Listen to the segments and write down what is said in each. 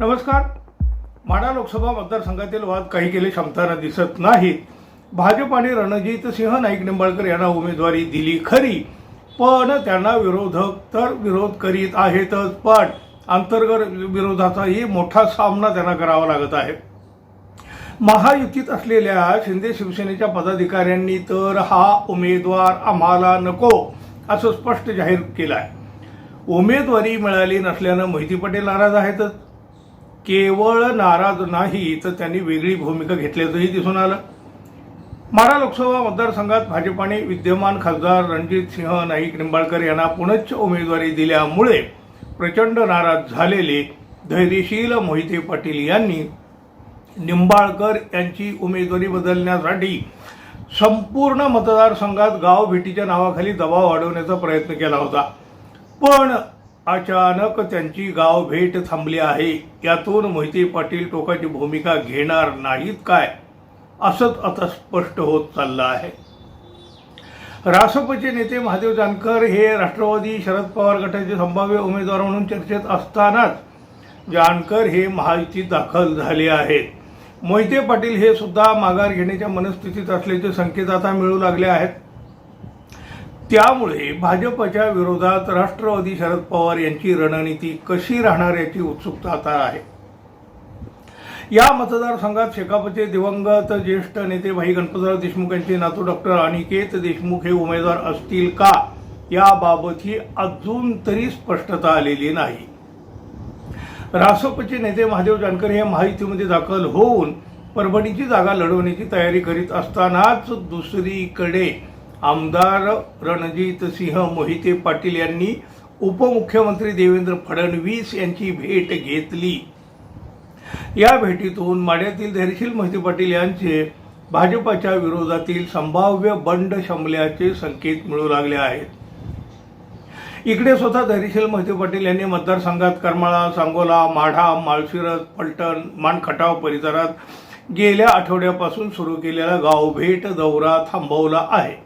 नमस्कार. माढा लोकसभा मतदारसंघातील वाद काही केले क्षमताना दिसत नाहीत. भाजप आणि रणजित सिंह नाईक निंबाळकर यांना उमेदवारी दिली खरी. पण त्यांना विरोधक तर विरोध करीत आहेतच पण अंतर्गत विरोधाचाही मोठा सामना त्यांना करावा लागत आहे. महायुतीत असलेल्या शिंदे शिवसेनेच्या पदाधिकाऱ्यांनी तर हा उमेदवार आम्हाला नको असं स्पष्ट जाहीर केलं आहे उमेदवारी मिळाली नसल्यानं मोहिती पटेल नाराज आहेतच. केवळ नाराज नाही तर त्यांनी वेगळी भूमिका घेतल्याचंही दिसून आलं. मारा लोकसभा मतदारसंघात भाजपाने विद्यमान खासदार रणजित सिंह नाईक निंबाळकर यांना पुनश्च उमेदवारी दिल्यामुळे प्रचंड नाराज झालेले धैर्यशील मोहिते पाटील यांनी निंबाळकर यांची उमेदवारी बदलण्यासाठी संपूर्ण मतदारसंघात गाव भेटीच्या नावाखाली दबाव वाढवण्याचा प्रयत्न केला होता. पण अचानक त्यांची गाव भेट थांबली आहे. यातून मोहिते पाटील टोकाची भूमिका घेणार नाहीत काय? असंच आता स्पष्ट होत चाललं आहे. रासपचे नेते महादेव जानकर हे राष्ट्रवादी शरद पवार गटाचे संभाव्य उमेदवार म्हणून चर्चेत असतानाच जानकर हे महायुतीत दाखल झाले आहेत. मोहिते पाटील हे सुद्धा माघार घेण्याच्या मनस्थितीत असल्याचे संकेत आता मिळू लागले आहेत. त्यामुळे भाजपच्या विरोधात राष्ट्रवादी शरद पवार यांची रणनीती कशी राहणार याची उत्सुकता आता आहे. या मतदारसंघात शेकापचे दिवंगत ज्येष्ठ नेते भाई गणपतराव देशमुख यांचे नातू डॉक्टर अनिकेत देशमुख हे उमेदवार असतील का? याबाबतही अजून तरी स्पष्टता आलेली नाही. रासपचे नेते महादेव जानकर हे महायुतीमध्ये दाखल होऊन परभणीची जागा लढवण्याची तयारी करीत असतानाच दुसरीकडे आमदार रणजित सिंह मोहिते पाटील यांनी उपमुख्यमंत्री देवेंद्र फडणवीस यांची भेट घेतली. या भेटीतून माड्यातील धैर्यशील मोहिते पाटील यांचे भाजपाच्या विरोधातील संभाव्य बंड शमल्याचे संकेत मिळू लागले आहेत. इकडे स्वतः धैर्यशील मोहिते पाटील यांनी मतदारसंघात करमाळा सांगोला माढा माळशिरस पलटण मानखटाव परिसरात गेल्या आठवड्यापासून सुरू केलेला गावभेट दौरा थांबवला आहे.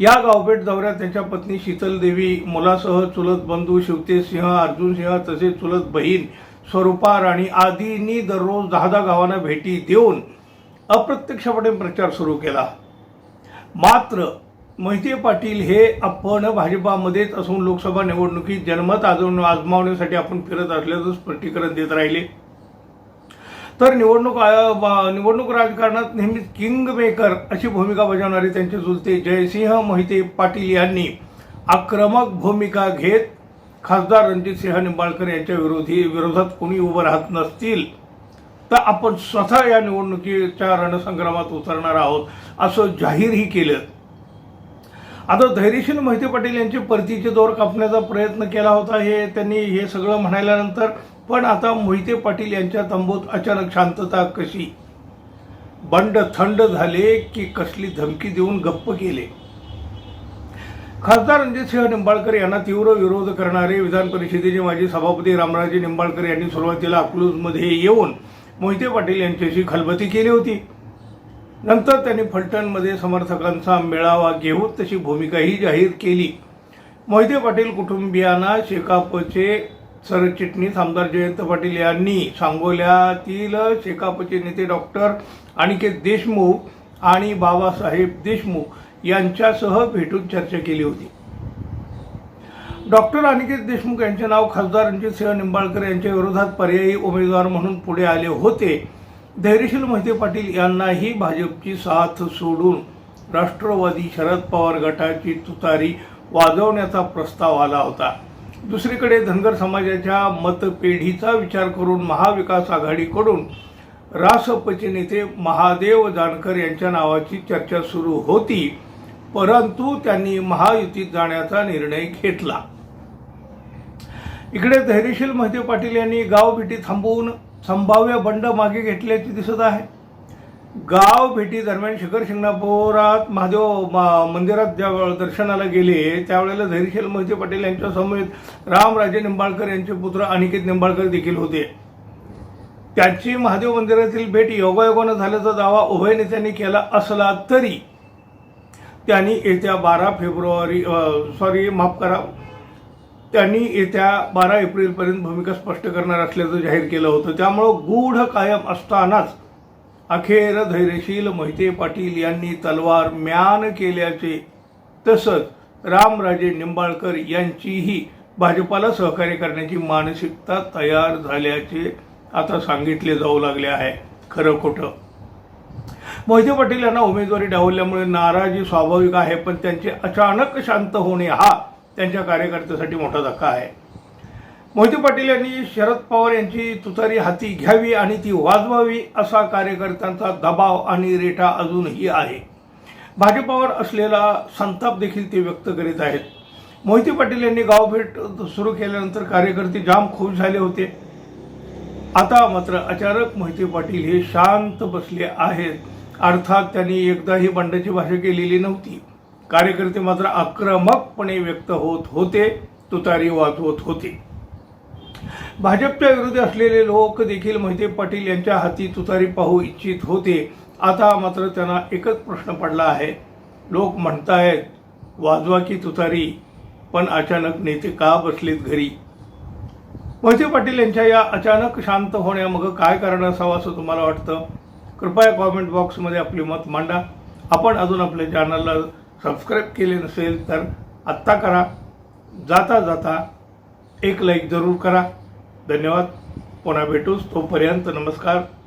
या गावभेट दौऱ्यात त्यांच्या पत्नी शीतल देवी मुलासह चुलत बंधू शिवतेसिंह अर्जुन सिंह तसेच चुलत बहीण स्वरूपा राणी आदींनी दररोज दहा दहा गावांना भेटी देऊन अप्रत्यक्षपणे प्रचार सुरू केला. मात्र मोहिते पाटील हे आपण भाजपामध्येच असून लोकसभा निवडणुकीत जनमत आजवून आजमावण्यासाठी आपण फिरत असल्याचं स्पष्टीकरण देत राहिले. तर निवडणूक निवडणूक राजकारणात नेहमीच किंग मेकर अशी भूमिका बजावणारे त्यांचे चुलते जयसिंह मोहिते पाटील यांनी आक्रमक भूमिका घेत खासदार रणजित सिंह निंबाळकर यांच्या विरोधी विरोधात कोणी उभं राहत नसतील तर आपण स्वतः या निवडणुकीच्या रणसंग्रामात उतरणार आहोत असं जाहीरही केलं. आता धैर्यशील मोहिते पाटील यांचे परतीचे दोर कापण्याचा प्रयत्न केला होता हे त्यांनी हे सगळं म्हणायल्यानंतर पण आता मोहिते पाटील यांच्या तंबूत अचानक शांतता कशी? बंड थंड झाले की कसली धमकी देऊन गप्प केले? खासदार रणजितसिंह निंबाळकर यांना तीव्र विरोध करणारे विधान परिषदेचे माजी सभापती रामराजे निंबाळकर यांनी सुरुवातीला अकलूजमध्ये येऊन मोहिते पाटील यांच्याशी खलबती केली होती. नंतर त्यांनी फलटणमध्ये समर्थकांचा मेळावा घेऊन तशी भूमिकाही जाहीर केली. मोहिते पाटील कुटुंबियांना शेकापचे सरचिटणीस आमदार जयंत पाटील यांनी सांगोल्यातील शेकापचे नेते डॉक्टर अनिकेत देशमुख आणि बाबासाहेब देशमुख यांच्यासह भेटून चर्चा केली होती. डॉक्टर अनिकेत देशमुख यांचे नाव खासदार रणजितसिंह निंबाळकर यांच्या विरोधात पर्यायी उमेदवार म्हणून पुढे आले होते. धैर्यशील मोहिते पाटील यांनाही भाजपची साथ सोडून राष्ट्रवादी शरद पवार गटाची तुतारी वाजवण्याचा प्रस्ताव आला होता. दुसरीकडे धनगर समाजाच्या मतपेढीचा विचार करून महाविकास आघाडीकडून रासपचे नेते महादेव जानकर यांच्या नावाची चर्चा सुरू होती परंतु त्यांनी महायुतीत जाण्याचा निर्णय घेतला. इकडे धैर्यशील महते पाटील यांनी गाव भेटी थांबवून संभाव्य बंड मागे घेतल्याचे दिसत आहे. गाव भेटी दरम्यान शिखर शिंगणापुरात महादेव मंदिरात ज्या दर्शनाला गेले त्यावेळेला धैर्यशील मोहिते पाटील यांच्या समेत रामराजे निंबाळकर यांचे पुत्र अनिकेत निंबाळकर देखील होते. त्याची महादेव मंदिरातील भेट योगायोगानं झाल्याचा दावा उभय नेत्यांनी केला असला तरी त्यांनी येत्या बारा फेब्रुवारी सॉरी माफ करा त्यांनी येत्या बारा एप्रिलपर्यंत भूमिका स्पष्ट करणार असल्याचं जाहीर केलं होतं. त्यामुळं गूढ कायम असतानाच अखेर धैर्यशील मोहिते पाटील यांनी तलवार म्यान केल्याचे तसंच रामराजे निंबाळकर यांचीही भाजपाला सहकार्य करण्याची मानसिकता तयार झाल्याचे आता सांगितले जाऊ लागले आहे. खरं खोटं. मोहिते पाटील यांना उमेदवारी डावल्यामुळे नाराजी स्वाभाविक आहे पण त्यांचे अचानक शांत होणे हा त्यांच्या कार्यकर्त्यासाठी मोठा धक्का आहे. मोहिते पाटील यांनी शरद पवार यांची तुतारी हाती घ्यावी आणि ती वाजवावी असा कार्यकर्त्यांचा दबाव आणि रेटा अजूनही आहे. भाजपावर असलेला संताप देखील ते व्यक्त करीत आहेत. मोहिते पाटील यांनी गावभेट सुरू केल्यानंतर कार्यकर्ते जाम खुश झाले होते. आता मात्र अचानक मोहिते पाटील हे शांत बसले आहेत. अर्थात त्यांनी एकदाही बंडाची भाषा केलेली नव्हती. कार्यकर्ते मात्र आक्रमकपणे व्यक्त होत होते तुतारी वाजवत होते. भाजपच्या विरोधी असलेले लोक देखील मोहिते पाटील यांच्या हाती तुतारी पाहू इच्छित होते. आता मात्र त्यांना एकच प्रश्न पडला आहे. लोक म्हणतायत वाजवा की तुतारी. पण अचानक नेते का बसलेत घरी? मोहिते पाटील यांच्या या अचानक शांत होण्यामागं काय कारण असावं असं तुम्हाला वाटतं? कृपया कॉमेंट बॉक्समध्ये आपले मत मांडा. आपण अजून आपल्या चॅनलला सबस्क्राईब केले नसेल तर आत्ता करा. जाता जाता एक लाईक जरूर करा. धन्यवाद. पुन्हा भेटूच तोपर्यंत नमस्कार.